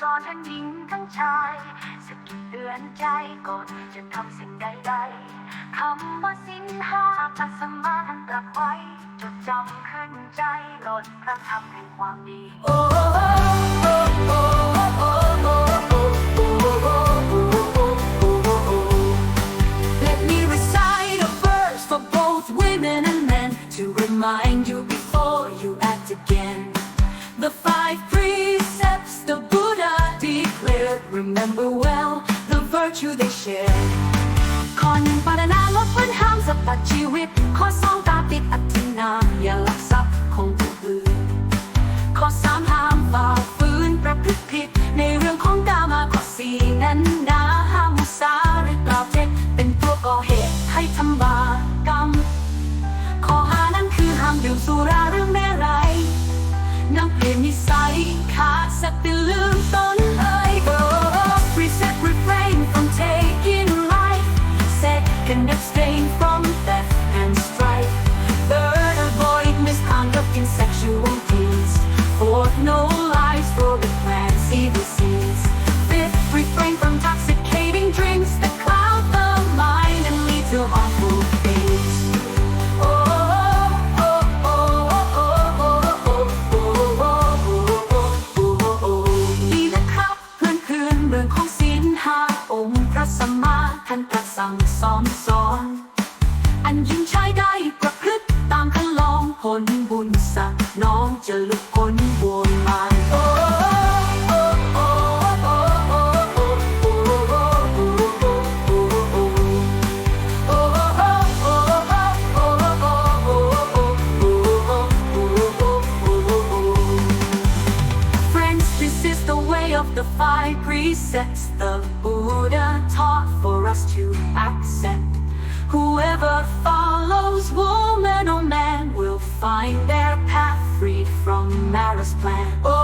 ทั้งหญิงทั้งชายสะกิดเตือนใจก่อนจะทำสิ่งใดๆคำว่าสินห้าปัสมาหันกลับไว้จดจำขึ้นใจลดพระธรรมแห่งความดีโอ้ Remember well the virtue they share. ข้อหนึ่งปารถนาลดปัญหาสัพพชีวิต ข้อสองตามติดอัตนาอย่าลักทรัพย์ของผู้อื่น ข้อสามห้ามฝ่าฝืนประพฤติผิด ในเรื่องของกามาข้อสี่นั้นนาห้ามมุสาหรือกล่าวเท็จเป็นตัวก่อเหตุให้ทำบาปกรรม ข้อห้านั้นคือห้ามดื่มสุราหรือแม่ไรยนำเปลี่ยนนิสัยขาดสติลืมตน abstain from theft and strife Third avoid misconduct in sexual deeds Fourth no lies for the plans evil seeds Fifth refrain from intoxicating drinks that cloud the mind and lead to harmful thingsดีนะครับเพื่อนคืนเรื่องของศีล ห้าองค์พระสัมมาท่านตรัสสั่งสอนสอน อันยิ่งใช้ได้ประพฤติตามคันลองผลบุญสั่งน้องจะหลุดพ้น the five precepts the Buddha taught for us to accept. Whoever follows woman or man will find their path freed from malice plan. Oh,